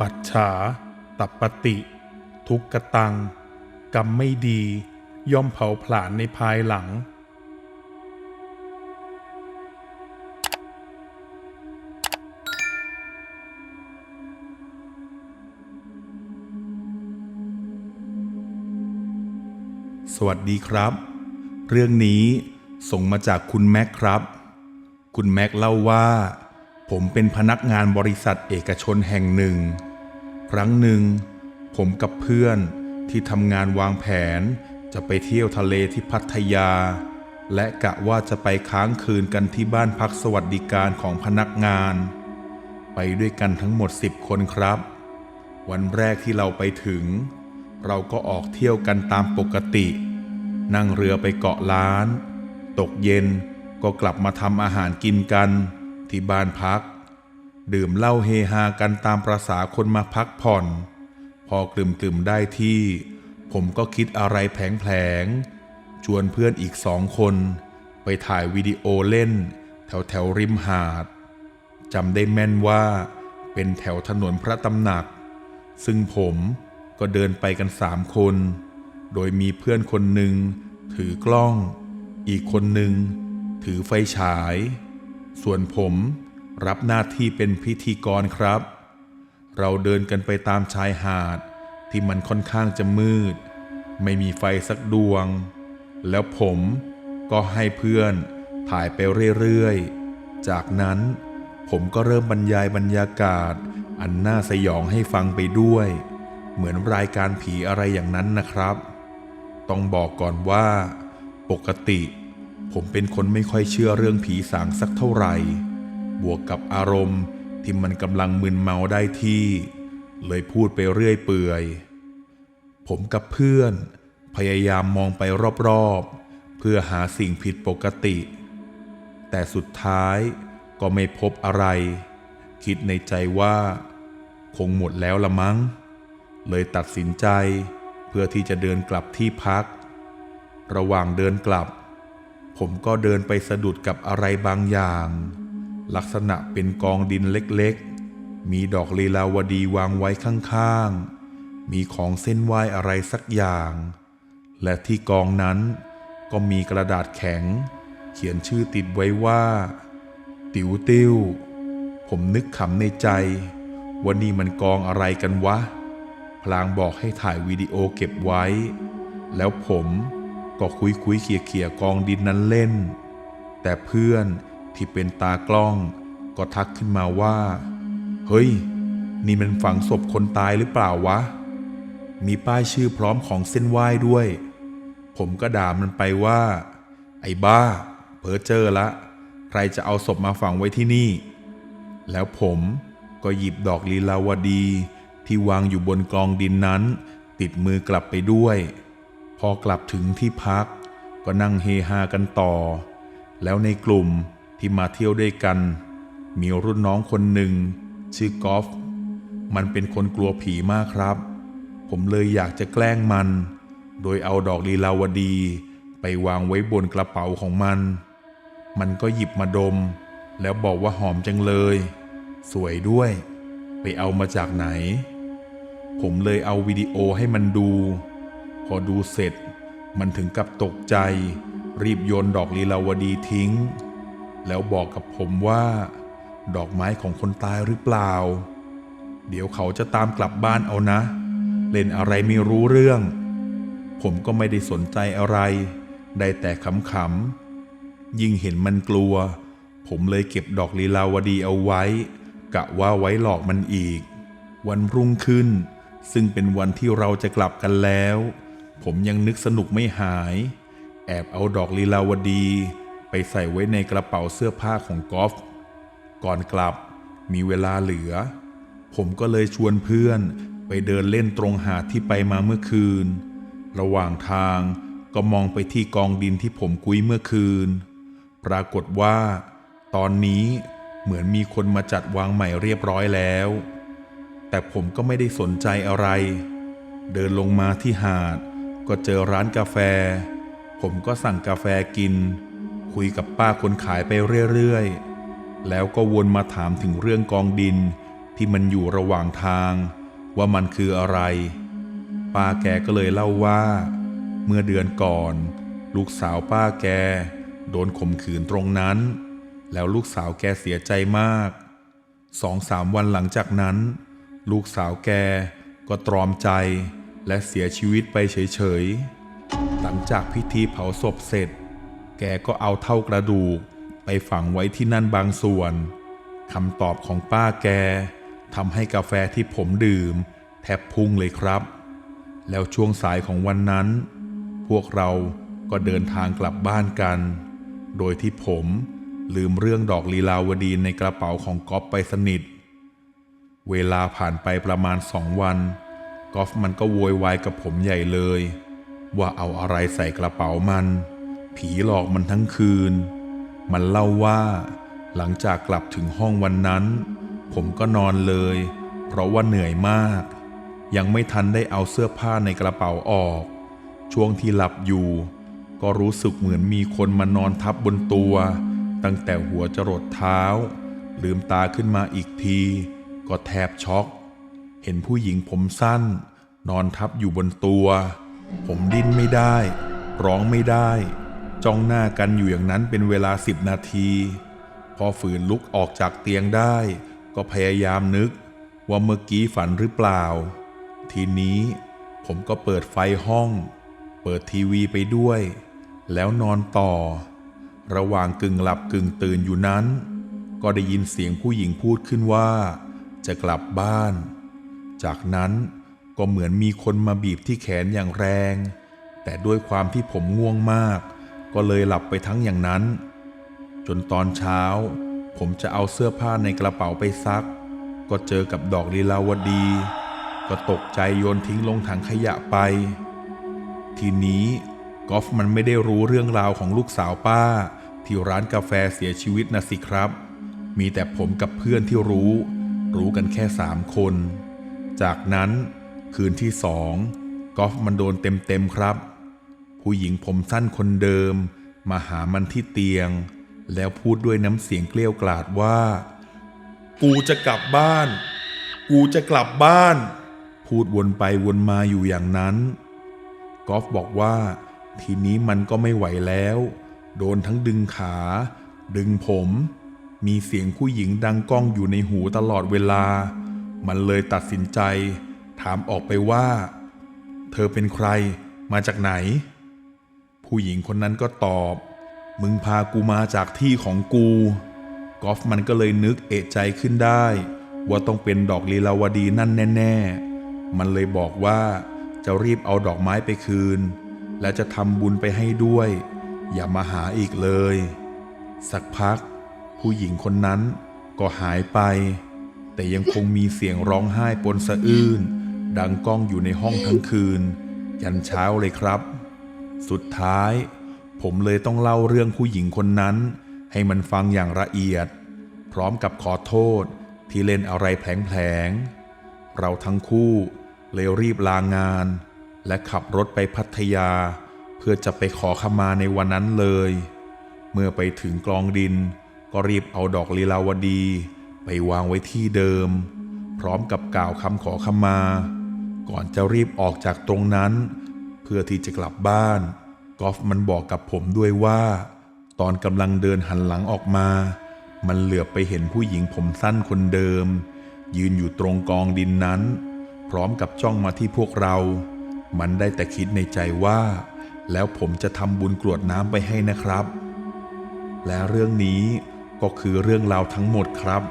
ปัจฉาตัปปติ ทุกกตัง กรรมไม่ดี ย่อมเผาผลาญในภายหลัง สวัสดีครับ เรื่องนี้ส่งมาจากคุณแม็กครับ คุณแม็กเล่าว่า ผมเป็นพนักงานบริษัทเอกชนแห่งหนึ่ง ครั้งหนึ่ง ผมกับเพื่อนที่ทำงานวางแผนจะไปเที่ยวทะเลที่พัทยา และกะว่าจะไปค้างคืนกันที่บ้านพักสวัสดิการของพนักงาน ไปด้วยกันทั้งหมด10คนครับ วันแรกที่เราไปถึง เราก็ออกเที่ยวกันตามปกติ นั่งเรือไปเกาะล้าน ตกเย็นก็กลับมาทำอาหารกินกัน ที่บ้านพัก ดื่มเหล้าเฮฮากันตามประษาคนมาพักผ่อน พอกลืมกลืมๆได้ที่ ผมก็คิดอะไรแผลงๆชวนเพื่อนอีกสองคน ไปถ่ายวิดีโอเล่น แถวแถวๆริมหาดจำได้แม่นว่าเป็นแถวถนนพระตำหนัก ซึ่งผมก็เดินไปกันสามคน โดยมีเพื่อนคนหนึ่งถือกล้อง อีกคนหนึ่งถือไฟฉาย ส่วนผมรับหน้าที่เป็นพิธีกรครับ เราเดินกันไปตามชายหาดที่มันค่อนข้างจะมืด ไม่มีไฟสักดวง แล้วผมก็ให้เพื่อนถ่ายไปเรื่อยๆ จากนั้นผมก็เริ่มบรรยายบรรยากาศ อันน่าสยองให้ฟังไปด้วย เหมือนรายการผีอะไรอย่างนั้นนะครับ ต้องบอกก่อนว่า ปกติ ผมเป็นคนไม่ค่อยเชื่อเรื่องผีสางสักเท่าไหร่ บวกกับอารมณ์ที่มันกำลังมึนเมาได้ที่ เลยพูดไปเรื่อยเปื่อย ผมกับเพื่อนพยายามมองไปรอบๆ เพื่อหาสิ่งผิดปกติ แต่สุดท้ายก็ไม่พบอะไร คิดในใจว่า คงหมดแล้วละมั้ง เลยตัดสินใจเพื่อที่จะเดินกลับที่พัก ระหว่างเดินกลับ ผมก็เดินไปสะดุดกับอะไรบางอย่าง ลักษณะเป็นกองดินเล็กๆ มีดอกลีลาวดีวางไว้ข้างๆ มีของเส้นไหวอะไรสักอย่าง และที่กองนั้นก็มีกระดาษแข็ง เขียนชื่อติดไว้ว่า ติ๋วติ้ว ผมนึกขำในใจว่านี่มันกองอะไรกันวะ พลางบอกให้ถ่ายวิดีโอเก็บไว้ แล้วผม ก็คุยคุยๆเขี่ยเขี่ยๆกองดินนั้นเล่น แต่เพื่อนที่เป็นตากล้องก็ทักขึ้นมาว่า เฮ้ย นี่มันฝังศพคนตายหรือเปล่าวะ มีป้ายชื่อพร้อมของเส้นไหว้ด้วย ผมก็ด่ามันไปว่า ไอ้บ้าเพ้อเจอละ ใครจะเอาศพมาฝังไว้ที่นี่ แล้วผมก็หยิบดอกลีลาวดีที่วางอยู่บนกองดินนั้น ติดมือกลับไปด้วย พอกลับถึงที่พัก ก็นั่งเฮฮากันต่อ แล้วในกลุ่มที่มาเที่ยวด้วยกัน มีรุ่นน้องคนหนึ่ง ชื่อกอล์ฟมันเป็นคนกลัวผีมากครับ ผมเลยอยากจะแกล้งมัน โดยเอาดอกลีลาวดีไปวางไว้บนกระเป๋าของมัน มันก็หยิบมาดม แล้วบอกว่าหอมจังเลย สวยด้วย ไปเอามาจากไหน ผมเลยเอาวิดีโอให้มันดู อดูเสร็จ มันถึงกับตกใจ รีบโยนดอกลีลาวดีทิ้ง แล้วบอกกับผมว่า ดอกไม้ของคนตายหรือเปล่า เดี๋ยวเขาจะตามกลับบ้านเอานะ เล่นอะไรไม่รู้เรื่อง ผมก็ไม่ได้สนใจอะไร ได้แต่ขำๆยิ่งเห็นมันกลัว ผมเลยเก็บดอกลีลาวดีเอาไว้ กะว่าไว้หลอกมันอีก วันรุ่งขึ้นซึ่งเป็นวันที่เราจะกลับกันแล้ว ผมยังนึกสนุกไม่หาย แอบเอาดอกลีลาวดี ไปใส่ไว้ในกระเป๋าเสื้อผ้าของกอล์ฟก่อนกลับมีเวลาเหลือ ผมก็เลยชวนเพื่อนไปเดินเล่นตรงหาดที่ไปมาเมื่อคืน ระหว่างทางก็มองไปที่กองดินที่ผมกุ้ยเมื่อคืน ปรากฏว่า ตอนนี้เหมือนมีคนมาจัดวางใหม่เรียบร้อยแล้ว แต่ผมก็ไม่ได้สนใจอะไร เดินลงมาที่หาด ก็เจอร้านกาแฟ ผมก็สั่งกาแฟกิน คุยกับป้าคนขายไปเรื่อยๆ แล้วก็วนมาถามถึงเรื่องกองดินที่มันอยู่ระหว่างทาง ว่ามันคืออะไร ป้าแกก็เลยเล่าว่า เมื่อเดือนก่อน ลูกสาวป้าแก โดนข่มขืนตรงนั้น แล้วลูกสาวแกเสียใจมากสองสามวันหลังจากนั้น ลูกสาวแกก็ตรอมใจ และเสียชีวิตไปเฉยๆ หลังจากพิธีเผาศพเสร็จ แกก็เอาเท่ากระดูกไปฝังไว้ที่นั่นบางส่วนคำตอบของป้าแกทำให้กาแฟที่ผมดื่ม แทบพุ่งเลยครับ แล้วช่วงสายของวันนั้น พวกเราก็เดินทางกลับบ้านกัน โดยที่ผมลืมเรื่องดอกลีลาวดีในกระเป๋าของก๊อฟไปสนิท เวลาผ่านไปประมาณสองวัน กอฟมันก็โวยวายกับผมใหญ่เลย ว่าเอาอะไรใส่กระเป๋ามัน ผีหลอกมันทั้งคืน มันเล่าว่า หลังจากกลับถึงห้องวันนั้น ผมก็นอนเลย เพราะว่าเหนื่อยมาก ยังไม่ทันได้เอาเสื้อผ้าในกระเป๋าออก ช่วงที่หลับอยู่ ก็รู้สึกเหมือนมีคนมานอนทับบนตัว ตั้งแต่หัวจรดเท้า ลืมตาขึ้นมาอีกที ก็แทบช็อก เห็นผู้หญิงผมสั้น นอนทับอยู่บนตัว ผมดิ้นไม่ได้ ร้องไม่ได้ จ้องหน้ากันอยู่อย่างนั้นเป็นเวลาสิบนาที พอฝืนลุกออกจากเตียงได้ ก็พยายามนึกว่าเมื่อกี้ฝันหรือเปล่า ทีนี้ผมก็เปิดไฟห้อง เปิดทีวีไปด้วย แล้วนอนต่อ ระหว่างกึ่งหลับกึ่งตื่นอยู่นั้น ก็ได้ยินเสียงผู้หญิงพูดขึ้นว่า จะกลับบ้าน จากนั้นก็เหมือนมีคนมาบีบที่แขนอย่างแรง แต่ด้วยความที่ผมง่วงมาก ก็เลยหลับไปทั้งอย่างนั้น จนตอนเช้า ผมจะเอาเสื้อผ้าในกระเป๋าไปซัก ก็เจอกับดอกลีลาวดี ก็ตกใจโยนทิ้งลงถังขยะไป ทีนี้กอฟมันไม่ได้รู้เรื่องราวของลูกสาวป้า ที่ร้านกาแฟเสียชีวิตนะสิครับ มีแต่ผมกับเพื่อนที่รู้ รู้กันแค่สามคน จากนั้นคืนที่สองกอฟมันโดนเต็มๆครับ ผู้หญิงผมสั้นคนเดิม มาหามันที่เตียง แล้วพูดด้วยน้ำเสียงเกลี้ยวกล่อดว่า กูจะกลับบ้าน กูจะกลับบ้าน พูดวนไปวนมาอยู่อย่างนั้น กอฟบอกว่าทีนี้มันก็ไม่ไหวแล้ว โดนทั้งดึงขา ดึงผม มีเสียงผู้หญิงดังก้องอยู่ในหูตลอดเวลา มันเลยตัดสินใจ ถามออกไปว่า เธอเป็นใครมาจากไหน ผู้หญิงคนนั้นก็ตอบ มึงพากูมาจากที่ของกูกอล์ฟมันก็เลยนึกเอะใจขึ้นได้ ว่าต้องเป็นดอกลีลาวดีนั่นแน่ ๆ มันเลยบอกว่าจะรีบเอาดอกไม้ไปคืน และจะทำบุญไปให้ด้วย อย่ามาหาอีกเลย สักพัก ผู้หญิงคนนั้นก็หายไป แต่ยังคงมีเสียงร้องไห้ปนสะอื้น ดังก้องอยู่ในห้องทั้งคืน ยันเช้าเลยครับ สุดท้าย ผมเลยต้องเล่าเรื่องผู้หญิงคนนั้น ให้มันฟังอย่างละเอียด พร้อมกับขอโทษที่เล่นอะไรแผลงๆเราทั้งคู่เลยรีบลางาน และขับรถไปพัทยา เพื่อจะไปขอขมาในวันนั้นเลย เมื่อไปถึงกลองดินก็รีบเอาดอกลีลาวดี ไปวางไว้ที่เดิม พร้อมกับกล่าวคำขอขมา ก่อนจะรีบออกจากตรงนั้น เพื่อที่จะกลับบ้านกอฟมันบอกกับผมด้วยว่า ตอนกำลังเดินหันหลังออกมา มันเหลือบไปเห็นผู้หญิงผมสั้นคนเดิม ยืนอยู่ตรงกองดินนั้น พร้อมกับจ้องมาที่พวกเรา มันได้แต่คิดในใจว่า แล้วผมจะทำบุญกรวดน้ำไปให้นะครับ และเรื่องนี้ก็คือเรื่องราวทั้งหมดครับ